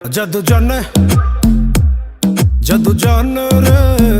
জাদু জানে জাদু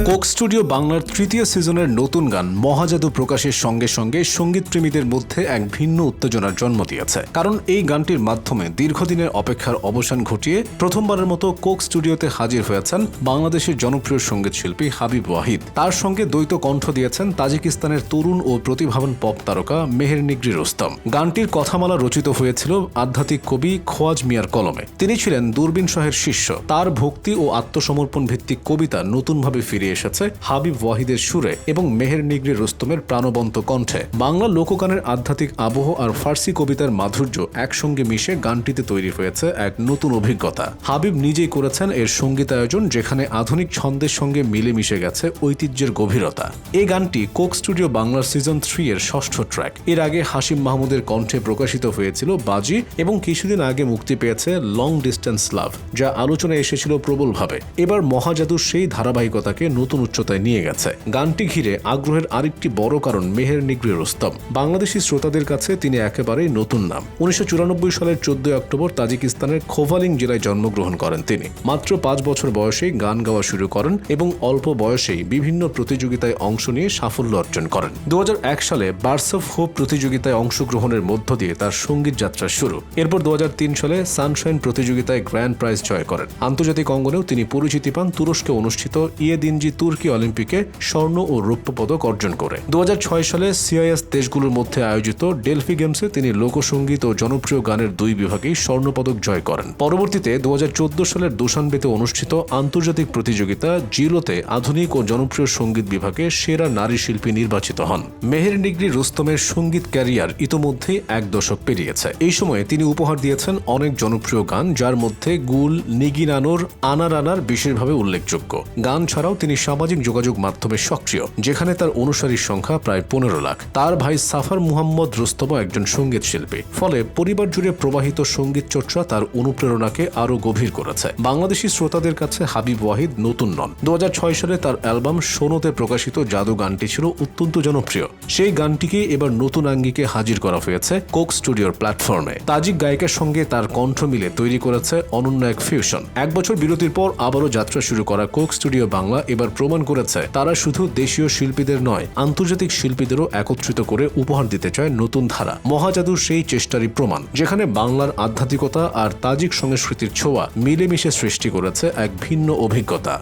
কোক স্টুডিও বাংলার তৃতীয় সিজনের নতুন গান মহাজাদু প্রকাশের সঙ্গে সঙ্গে সংগীত প্রেমীদের মধ্যে এক ভিন্ন উত্তেজনার জন্ম দিয়েছে। কারণ এই গানটির মাধ্যমে দীর্ঘদিনের অপেক্ষার অবসান ঘটিয়ে প্রথমবারের মতো কোক স্টুডিওতে হাজির হয়েছেন বাংলাদেশের জনপ্রিয় সংগীত শিল্পী হাবিব ওয়াহিদ। তার সঙ্গে দ্বৈত কণ্ঠ দিয়েছেন তাজিকিস্তানের তরুণ ও প্রতিভাবান পপ তারকা মেহের নিগ্রি রোস্তম। গানটির কথামালা রচিত হয়েছিল আধ্যাত্মিক কবি খোয়াজ মিয়ার কলমে। তিনি ছিলেন দূরবীন শাহের শিষ্য। তার ভক্তি ও আত্মসমর্পণ ভিত্তিক কবিতা নতুনভাবে ফিরে এসেছে হাবিব ওয়াহিদের সুরে এবং মেহের নিগ্রি রোস্তমের প্রাণবন্ত কণ্ঠে। বাংলা লোকগানের আধ্যাত্মিক আবহ আর ফার্সি কবিতার মাধুর্য একসঙ্গে মিশে গানটিতে তৈরি হয়েছে এক নতুন অভিজ্ঞতা। হাবিব নিজেই করেছেন এর সঙ্গীতায়োজন যেখানে আধুনিক ছন্দের সঙ্গে মিলে মিশে গেছে ঐতিহ্যের গভীরতা। এই গানটি কোক স্টুডিও বাংলার সিজন থ্রি এর ষষ্ঠ ট্র্যাক। এর আগে হাসিম মাহমুদের কণ্ঠে প্রকাশিত হয়েছিল বাজি এবং কিছুদিন আগে মুক্তি পেয়েছে লং ডিস্টেন্স লাভ, যা আলোচনায় এসেছিল প্রবলভাবে। এবার মহাজাদুর সেই ধারাবাহিকতাকে নতুন উচ্চতায় নিয়ে গেছে। গানটি ঘিরে আগ্রহের আরেকটি বড় কারণ মেহের নিগ্রি রোস্তম। বাংলাদেশি শ্রোতাদের কাছে তিনি একেবারেই নতুন নাম। উনিশশো চুরানব্বই সালের চোদ্দই অক্টোবর তাজিকিস্তানের খোভালিং জেলায় জন্মগ্রহণ করেন তিনি। মাত্র পাঁচ বছর বয়সেই গান গাওয়া শুরু করেন এবং অল্প বয়সেই বিভিন্ন প্রতিযোগিতায় অংশ নিয়ে সাফল্য অর্জন করেন। দু হাজার এক সালে বার্স অফ হোপ প্রতিযোগিতায় অংশগ্রহণের মধ্য দিয়ে তার সংগীত যাত্রা শুরু। এরপর দু হাজার তিন সালে সানশাইন প্রতিযোগিতায় গ্র্যান্ড প্রাইজ জয় করেন। আন্তর্জাতিক অঙ্গনেও তিনি পরিচিতি পান তুরস্কে অনুষ্ঠিত ইয়েদিনজি তুর্কি অলিম্পিকে স্বর্ণ ও রৌপ্য পদক অর্জন করে। দু সালে সিআইএস দেশগুলোর মধ্যে আয়োজিত ডেলফি গেমসে তিনি লোকসঙ্গীত ও জনপ্রিয় গানের দুই বিভাগেই স্বর্ণপদক জয় করেন। পরবর্তীতে দু সালের দোসানবেতে অনুষ্ঠিত আন্তর্জাতিক প্রতিযোগিতা জিলোতে আধুনিক ও জনপ্রিয় সংগীত বিভাগে সেরা নারী শিল্পী নির্বাচিত হন। মেহের নিগ্রি রুস্তমের সংগীত ক্যারিয়ার ইতোমধ্যেই এক দশক পেরিয়েছে। এই সময়ে তিনি উপহার দিয়েছেন অনেক জনপ্রিয় গান, যার মধ্যে গুল নিগিনানোর আনার আনার বিশেষভাবে উল্লেখযোগ্য। গান ছাড়াও তিনি সামাজিক যোগাযোগ মাধ্যমে সক্রিয়, যেখানে তার অনুসারীর সংখ্যা প্রায় পনেরো লাখ। তার ভাই সাফার মুহাম্মদ রুস্তম একজন সংগীত শিল্পী। ফলে পরিবার জুড়ে প্রবাহিত সংগীত চর্চা তার অনুপ্রেরণাকে আরও গভীর করেছে। বাংলাদেশি শ্রোতাদের কাছে হাবিব ওয়াহিদ নতুন নন। দু সালে তার অ্যালবাম সোনোতে প্রকাশিত জাদু গানটি ছিল অত্যন্ত জনপ্রিয়। সেই গানটিকে এবার নতুন আঙ্গিকে হাজির করা হয়েছে কোক স্টুডিওর প্ল্যাটফর্মে। তাজিক গায়িকার সঙ্গে তার কণ্ঠ মিলে তৈরি করেছে অনন্য এক ফিউশন। এক বছর বিরতির পর আবারও যাত্রা শুরু করা কোক স্টুডিও বাংলা এবার প্রমাণ করেছে, তারা শুধু দেশীয় শিল্পীদের নয়, আন্তর্জাতিক শিল্পীদেরও একত্রিত করে উপহার দিতে চায় নতুন ধারা। মহাজাদুর সেই চেষ্টারই প্রমাণ, যেখানে বাংলার আধ্যাত্মিকতা আর তাজিক সংস্কৃতির ছোঁয়া মিলেমিশে সৃষ্টি করেছে এক ভিন্ন অভিজ্ঞতা।